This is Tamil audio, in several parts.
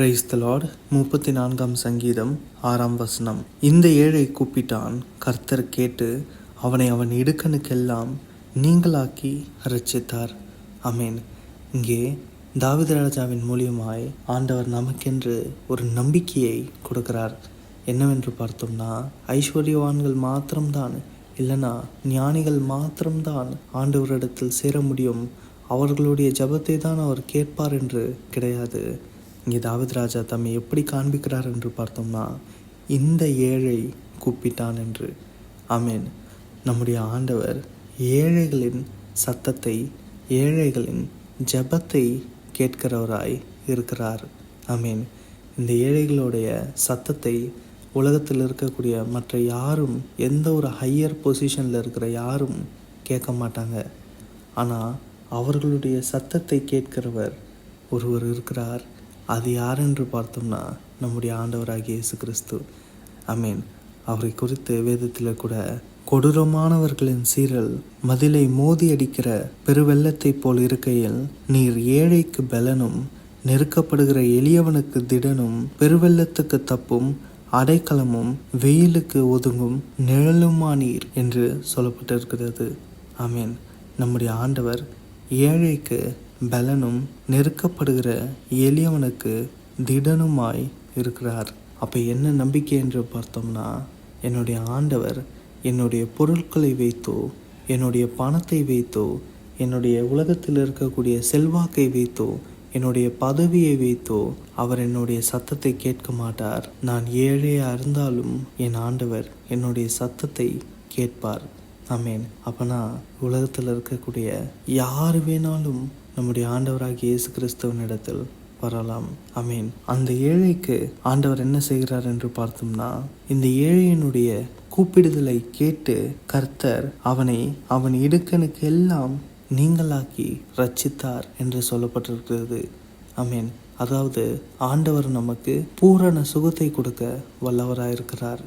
பிரைஸ் த லார்ட் முப்பத்தி நான்காம் சங்கீதம் ஆறாம் வசனம். இந்த ஏழை கூப்பிட்டான். கர்த்தர் கேட்டு அவனை அவன் இடுக்கணுக்கெல்லாம் நீங்களாக்கி ரச்சித்தார் அமேன் இங்கே தாவிதராஜாவின் மூலியமாய் ஆண்டவர் நமக்கென்று ஒரு நம்பிக்கையை கொடுக்கிறார். என்னவென்று பார்த்தோம்னா ஐஸ்வர்யவான்கள் மாத்திரம்தான் இல்லைனா ஞானிகள் மாத்திரம்தான் ஆண்டவரிடத்தில் சேர முடியும். அவர்களுடைய ஜெபத்தை தான் அவர் கேட்பார் என்று கிடையாது. இங்கே தாவத் ராஜா தம்மை எப்படி காண்பிக்கிறார் என்று பார்த்தோம்னா இந்த ஏழை கூப்பிட்டான் என்று. அமேன் நம்முடைய ஆண்டவர் ஏழைகளின் சத்தத்தை ஏழைகளின் ஜெபத்தை கேட்கிறவராய் இருக்கிறார். அமீன் இந்த ஏழைகளுடைய சத்தத்தை உலகத்தில் இருக்கக்கூடிய மற்ற யாரும் எந்த ஒரு ஹையர் பொசிஷனில் இருக்கிற யாரும் கேட்க மாட்டாங்க. ஆனால் அவர்களுடைய சத்தத்தை கேட்கிறவர் ஒருவர் இருக்கிறார். அது யார் என்று பார்த்தோம்னா நம்முடைய ஆண்டவராகிய இயேசு கிறிஸ்து அமீன் அவரை குறித்து வேதத்தில் கூட கொடூரமானவர்களின் சீரல் மதிலை மோதி அடிக்கிற பெருவெள்ளத்தைப் போல் இருக்கையில் நீர் ஏழைக்கு பலனும் நெருக்கப்படுகிற எளியவனுக்கு திடனும் பெருவெள்ளத்துக்கு தப்பும் அடைக்கலமும் வெயிலுக்கு ஒதுங்கும் நிழலுமானீர் என்று சொல்லப்பட்டிருக்கிறது. ஆமீன். நம்முடைய ஆண்டவர் ஏழைக்கு பலனும் நெருக்கப்படுகிற எளியவனுக்கு திடனுமாய் இருக்கிறார். அப்போ என்ன நம்பிக்கை என்று பார்த்தோம்னா என்னுடைய ஆண்டவர் என்னுடைய பொருட்களை வைத்தோ என்னுடைய பணத்தை வைத்தோ என்னுடைய உலகத்தில் இருக்கக்கூடிய செல்வாக்கை வைத்தோ என்னுடைய பதவியை வைத்தோ அவர் என்னுடைய சத்தத்தை கேட்க மாட்டார். நான் ஏழையாக இருந்தாலும் என் ஆண்டவர் என்னுடைய சத்தத்தை கேட்பார். ஆமேன். அப்பனா உலகத்தில் இருக்கக்கூடிய யார் வேணாலும் நம்முடைய ஆண்டவராகிய இயேசு கிறிஸ்தவனிடத்தில் வரலாம். அமீன் அந்த ஏழைக்கு ஆண்டவர் என்ன செய்கிறார் என்று பார்த்தோம்னா இந்த ஏழையினுடைய கூப்பிடுதலை கேட்டு கர்த்தர் அவனை அவன் இடுக்கனுக்கு எல்லாம் நீங்களாக்கி ரச்சித்தார் என்று சொல்லப்பட்டிருக்கிறது. அமீன் அதாவது ஆண்டவர் நமக்கு பூரண சுகத்தை கொடுக்க வல்லவராயிருக்கிறார்.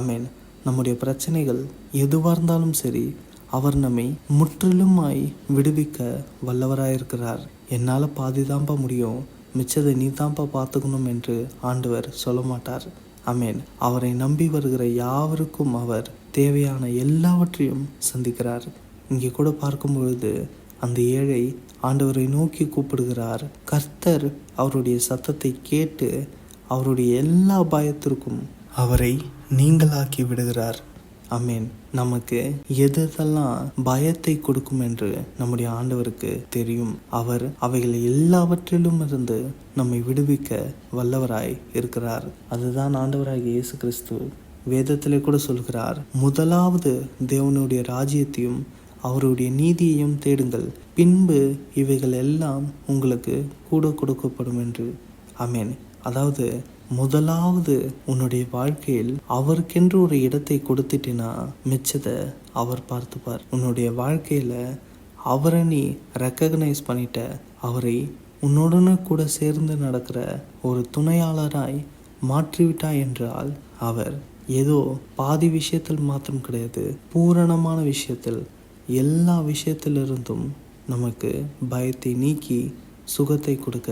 அமீன் நம்முடைய பிரச்சனைகள் எதுவாக இருந்தாலும் சரி அவர் நம்மை முற்றிலுமாய் விடுவிக்க வல்லவராயிருக்கிறார். என்னால் பாதி தான்ப்பா முடியும். மிச்சதை நீ தான்ப்பா பார்த்துக்கணும் என்று ஆண்டவர் சொல்ல மாட்டார் அமேன் அவரை நம்பி வருகிற யாவருக்கும் அவர் தேவையான எல்லாவற்றையும் சந்திக்கிறார். இங்கே கூட பார்க்கும் பொழுது அந்த ஏழை ஆண்டவரை நோக்கி கூப்பிடுகிறார். கர்த்தர் அவருடைய சத்தத்தை கேட்டு அவருடைய எல்லா பயத்திற்கும் அவரை நீங்களாக்கி விடுகிறார். அமீன் நமக்கு எதெல்லாம் பயத்தை கொடுக்கும் என்று நம்முடைய ஆண்டவருக்கு தெரியும் அவர் அவைகள் எல்லாவற்றிலும் இருந்து நம்மை விடுவிக்க வல்லவராய் இருக்கிறார். அதுதான் ஆண்டவராகிய இயேசு கிறிஸ்து வேதத்திலே கூட சொல்கிறார் முதலாவது தேவனுடைய ராஜ்யத்தையும் அவருடைய நீதியையும் தேடுங்கள் பின்பு இவைகள் எல்லாம் உங்களுக்கு கூட கொடுக்கப்படும் என்று. அமேன் அதாவது முதலாவது உன்னுடைய வாழ்க்கையில் அவருக்கென்று ஒரு இடத்தை கொடுத்துட்டினா? மிச்சத்தை அவர் பார்த்துப்பார். உன்னுடைய வாழ்க்கையில் அவரை நீ ரெக்கக்னைஸ் பண்ணிட்ட அவரை உன்னுடனே கூட சேர்ந்து நடக்கிற ஒரு துணையாளராய் மாற்றிவிட்டாய் என்றால் அவர் ஏதோ பாதி விஷயத்தில் மாத்திரம் கிடையாது பூரணமான விஷயத்தில் எல்லா விஷயத்திலிருந்தும் நமக்கு பயத்தை நீக்கி சுகத்தை கொடுக்க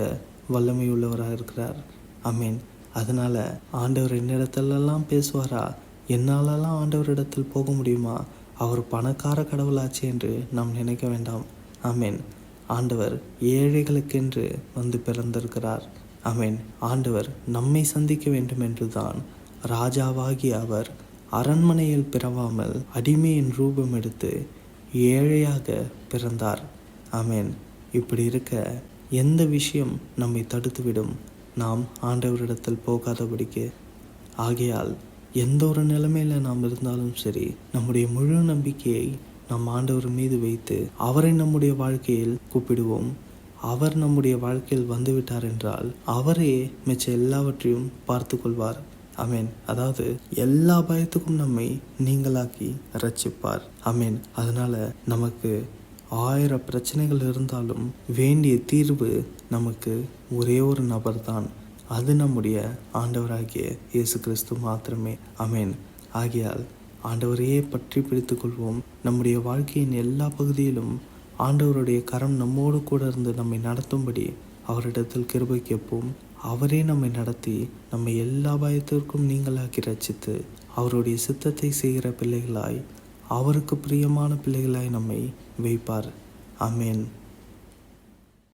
வல்லமை உள்ளவராக இருக்கிறார். அமீன் அதனால் ஆண்டவர் என்னிடத்திலெல்லாம் பேசுவாரா? என்னாலலாம் ஆண்டவரிடத்தில் போக முடியுமா? அவர் பணக்கார கடவுளாச்சு என்று நாம் நினைக்க வேண்டாம். அமீன் ஆண்டவர் ஏழைகளுக்கென்று வந்து பிறந்திருக்கிறார். அமீன் ஆண்டவர் நம்மை சந்திக்க வேண்டும் என்றுதான் ராஜாவாகி அவர் அரண்மனையில் பிறவாமல் அடிமையின் ரூபம் எடுத்து ஏழையாக பிறந்தார். அமீன் இப்படி இருக்க எந்த விஷயம் நம்மை தடுத்துவிடும் நாம் ஆண்டவரிடத்தில் போகாதபடிக்கு. ஆகையால் எந்த ஒரு நிலைமையில் நாம் இருந்தாலும் சரி நம்முடைய முழு நம்பிக்கையை நம் ஆண்டவர் மீது வைத்து அவரை நம்முடைய வாழ்க்கையில் கூப்பிடுவோம். அவர் நம்முடைய வாழ்க்கையில் வந்துவிட்டார் என்றால் அவரே மிச்ச எல்லாவற்றையும் பார்த்து கொள்வார் அமேன் அதாவது எல்லா பயத்துக்கும் நம்மை நீங்களாக்கி ரச்சிப்பார் அமேன் அதனால நமக்கு ஆயிரம் பிரச்சனைகள் இருந்தாலும் வேண்டிய தீர்வு நமக்கு ஒரே ஒரு நபர் தான் அது நம்முடைய ஆண்டவராகிய இயேசு கிறிஸ்து மாத்திரமே. அமேன் ஆகையால் ஆண்டவரையே பற்றி பிடித்துக்கொள்வோம். நம்முடைய வாழ்க்கையின் எல்லா பகுதியிலும் ஆண்டவருடைய கரம் நம்மோடு கூட இருந்து நம்மை நடத்தும்படி அவரிடத்தில் கிருபை கேட்போம். அவரே நம்மை நடத்தி நம்மை எல்லா பயத்திற்கும் நீங்களாக்கி ரச்சித்து அவருடைய சித்தத்தை செய்கிற பிள்ளைகளாய் அவருக்கு பிரியமான பிள்ளைகளாய் நம்மை வைப்பார். அமேன்